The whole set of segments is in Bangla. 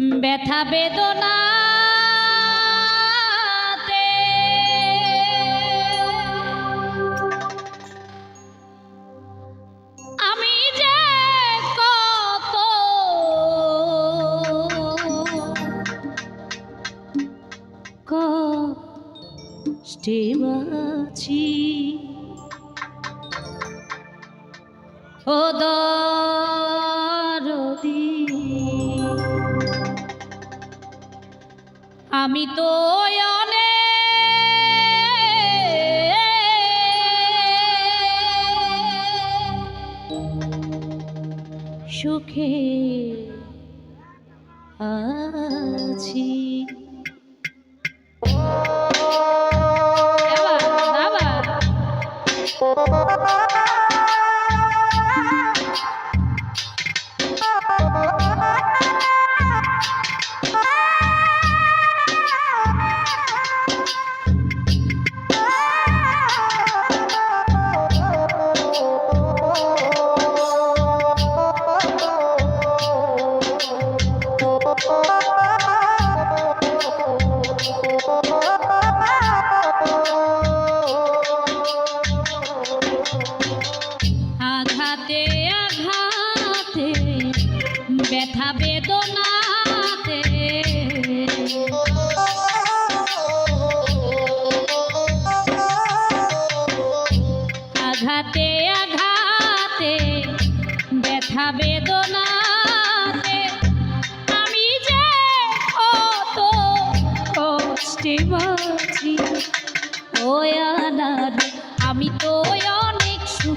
ব্যথা বেদনা কষ্টে আছি ও দরদি আমি তো সুখে আছি।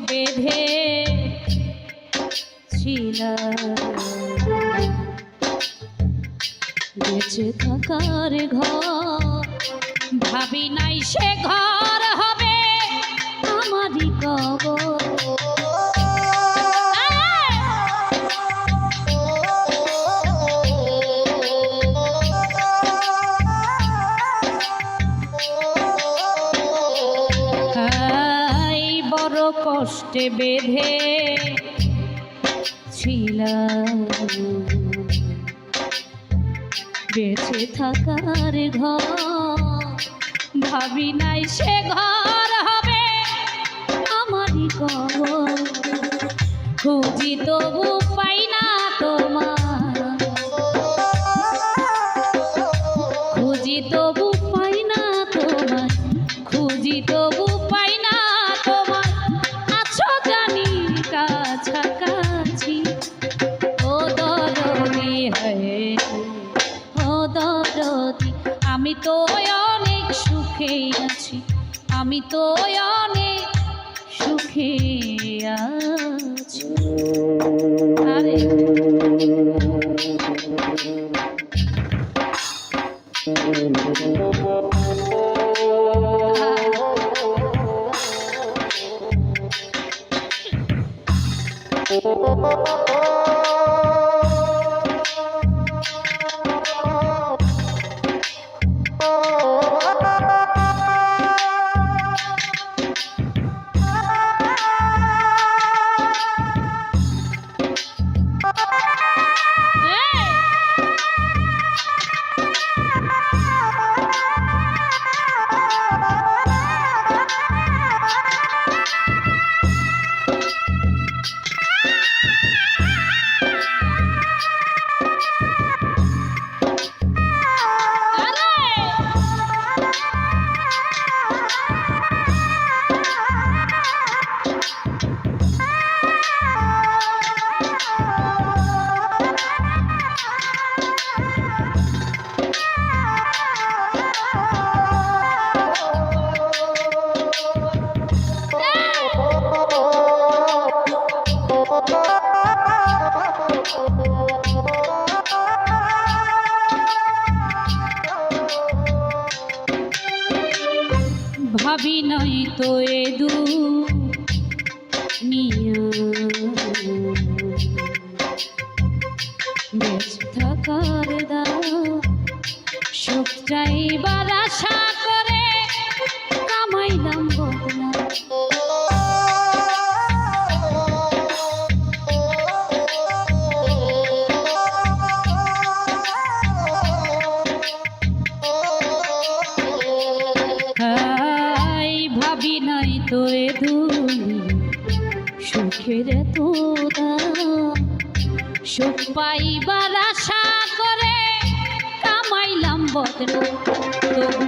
বেঁধে বেঁচে থাকার ঘর ভাবি নাই সে ঘর। কষ্টে বেঁধে ছিল বেঁচে থাকার ঘর ভাবি নাই সে ঘর হবে আমারই কবর। খুঁজি তবু সুখেই আছি। আমি তো অনেক সুখে আছি। ভাবি নয় তো এ দূর। তো সুখ পাইবার আশা করে কামাইলাম বদ্র তবু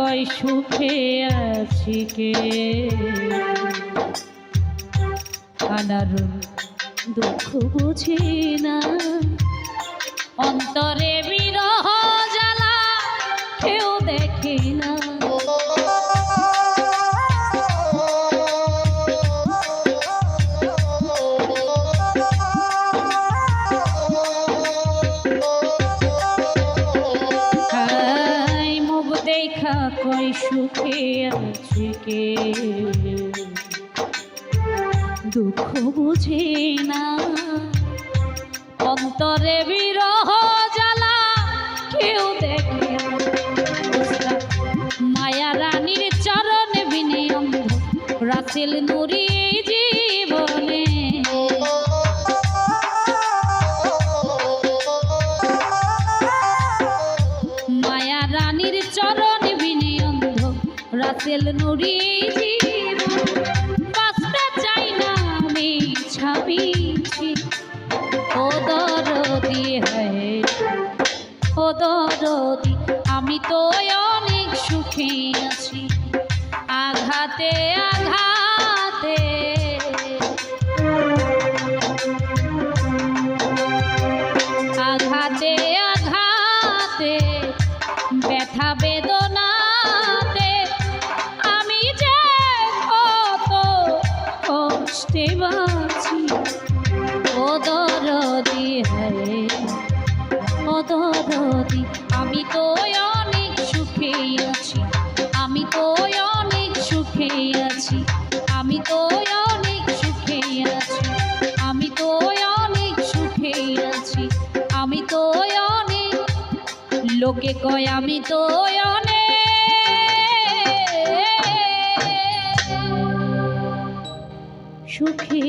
কয় সুখে আছি কে? আনার দুঃখ বুঝি না। অন্তরে বিরহ জ্বালা কেউ দেখি না। আছে কে দুঃখ বুঝি না। অন্তরে বিরহ জ্বালা, কেউ দেখে মায়া রানীর চরণ বিনে রাসেল নুরি রাসেল নুরি বাসটা চাই না আমি ছাবিছি ও দরদি হয়, ও দরদি, আমি তো অনেক সুখী আছি। আঘাতে আঘাতে লোকে কয় আমি তো অনে সুখে।